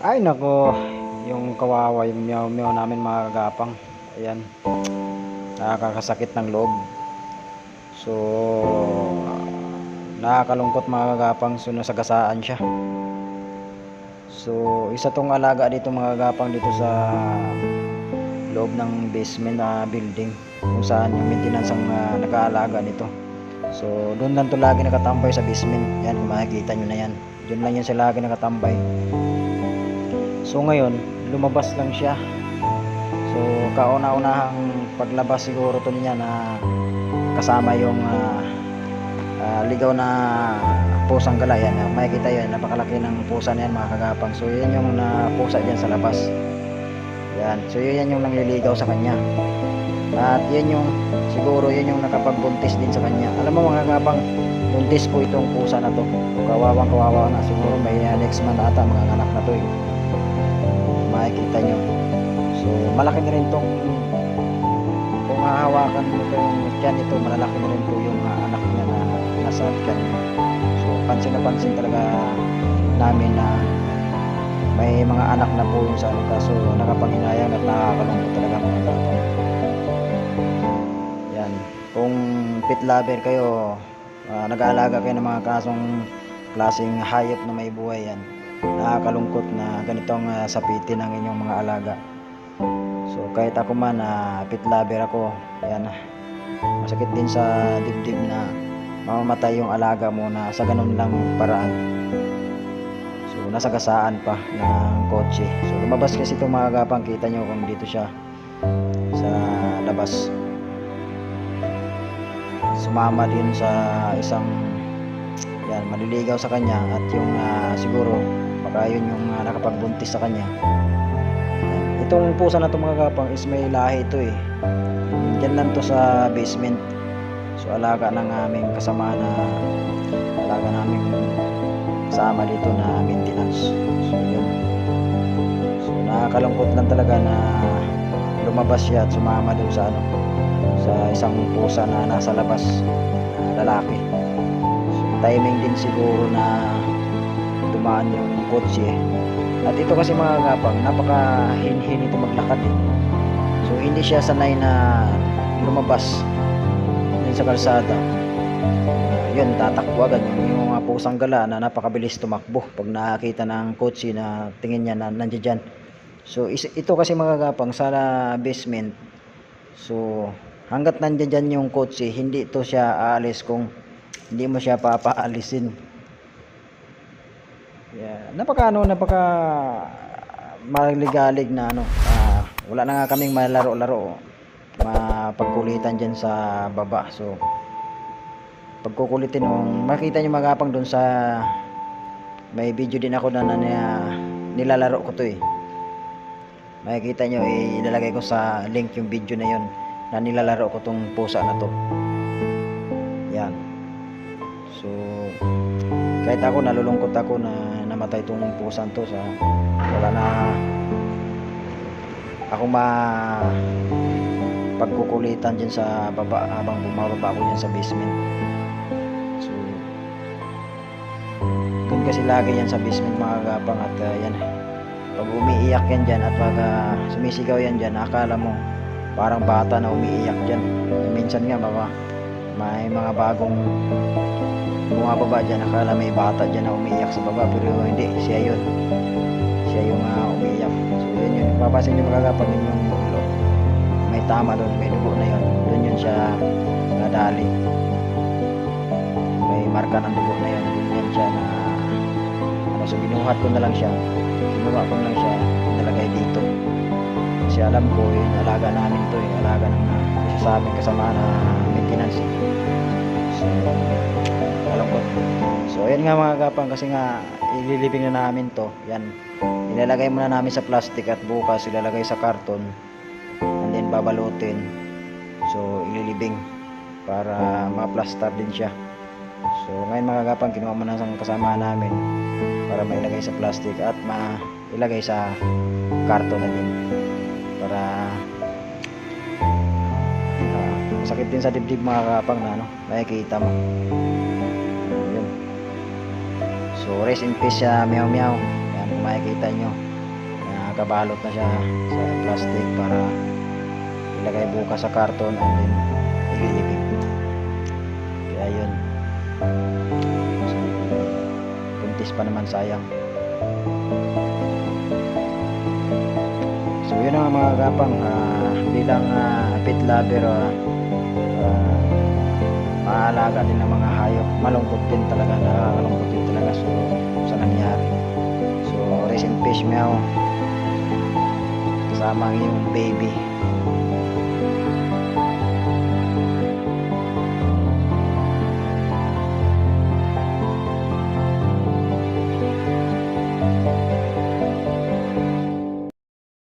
Ay nako, yung kawawa yung meow meow namin mga kagapang. Ayan. Nakakasakit ng loob. So nakakalungkot mga kagapang so nasagasaan siya. So isa tong alaga dito mga kagapang dito sa loob ng basement na building kung saan yung maintenance ang ah, nag-aalaga nito. So doon lang to lagi nakatambay sa basement. Yan makikita nyo na yan. Doon lang yan siya lagi nakatambay. So ngayon, lumabas lang siya. So kauna-unahang paglabas siguro to niya na kasama yung ah, ah, ligaw na pusang gala yan. Ah, Makikita yan, napakalaki ng pusa na yan mga kagapang. So yan yung na pusa dyan sa labas. Yan. So yan yung nangliligaw sa kanya. At yan yung siguro yan yung nakapagbuntis din sa kanya. Alam mo mga kagapang, buntis po itong pusa na to. Kawawang kawawa na siguro may ah, next month ata mga anak na to eh makikita nyo. So malaki na rin tong kung hahawakan mo itong tiyan ito malalaki na rin po yung ah, anak niya na nasa niya so pansin na pansin talaga namin na may mga anak na po yung sa ano. Kaso nakapanginayang at nakakalungkot talaga mga kapatid yan. Kung pet lover kayo ah, nag-aalaga kayo ng mga kasong klaseng hayop na may buhay yan nakakalungkot na ganitong ah, sapitin ng inyong mga alaga. So kahit ako man na pet lover ako, yan masakit din sa dibdib na mamamatay yung alaga mo na sa ganun lang paraan. So nasagasaan pa ng kotse. So lumabas kasi itong mga gapang kita nyo kung dito siya sa labas. Sumama din sa isang yan maliligaw sa kanya at yung ah, siguro baka yun yung ah, nakapagbuntis sa kanya. Itong pusa na itong mga kapang is may lahi ito eh. Dyan lang to sa basement. So alaga ng aming kasama na alaga naming kasama dito na maintenance. So yun. So nakakalungkot lang talaga na lumabas siya at sumama doon sa ano sa isang pusa na nasa labas na lalaki. Timing din siguro na dumaan yung kotse. At ito kasi mga kapang napaka hinhin ito maglakad eh. So hindi siya sanay na lumabas sa kalsada. Ah, yun tatakbo agad yung, yung mga pusang gala na napakabilis tumakbo pag nakakita ng kotse na tingin niya na nandiyan dyan. So is, ito kasi mga kapang sa basement. So hanggat nandiyan dyan yung kotse hindi ito siya aalis kung hindi mo siya papaalisin. Yeah, napaka ano, napaka maligalig na ano. ah, wala na nga kaming malaro-laro. Mapagkulitan diyan sa baba. So pagkukulitin nung makita niyo magapang doon sa may video din ako na, na, nilalaro ko to eh. Makikita nyo, eh, ilalagay ko sa link yung video na yun na nilalaro ko tong pusa na to. Kahit ako nalulungkot ako na namatay tong pusan to sa wala na ako ma pagkukulitan dyan sa baba habang bumababa ako dyan sa basement. So, doon kasi lagi yan sa basement mga gapang at uh, yan pag umiiyak yan dyan at pag uh, sumisigaw yan dyan akala mo parang bata na umiiyak dyan minsan nga baka may mga bagong bumababa dyan. Akala may bata dyan na umiiyak sa baba pero hindi. Siya yun. Siya yung uh, umiiyak. So yun yun. Papasin nyo magagapag yun yung ulo. May tama doon may dugo na yun. Doon yun siya nadali. May marka ng dugo na yun. Doon yan siya na ano so binuhat ko na lang siya. Binuha ko na lang siya. Nalagay dito. Kasi alam ko yun alaga namin to eh. Alaga ng uh, isa sa aming kasama na maintenance eh. Alam so ayan nga mga kapang kasi nga ililibing na namin to. Yan. Ilalagay muna namin sa plastic at bukas ilalagay sa karton. And then babalutin. So ililibing para ma-plaster din siya. So ngayon mga kapang kinuha mo na sa kasama namin para mailagay sa plastic at mailagay sa karton na din para ah, masakit din sa dibdib mga kapang na ano, makikita mo. Yun so rest in peace sa meow meow yan makikita nyo. Nakabalot na siya sa plastic para ilagay bukas sa karton and then ililibing kaya yun. So, buntis pa naman sayang. So yun ang mga kapang ah, bilang uh, pet lover ah, ah, maalaga din ng mga hayop. Malungkot din talaga nakakalungkot din talaga. So sa nangyari. So rest in peace meow. Kasama ang iyong baby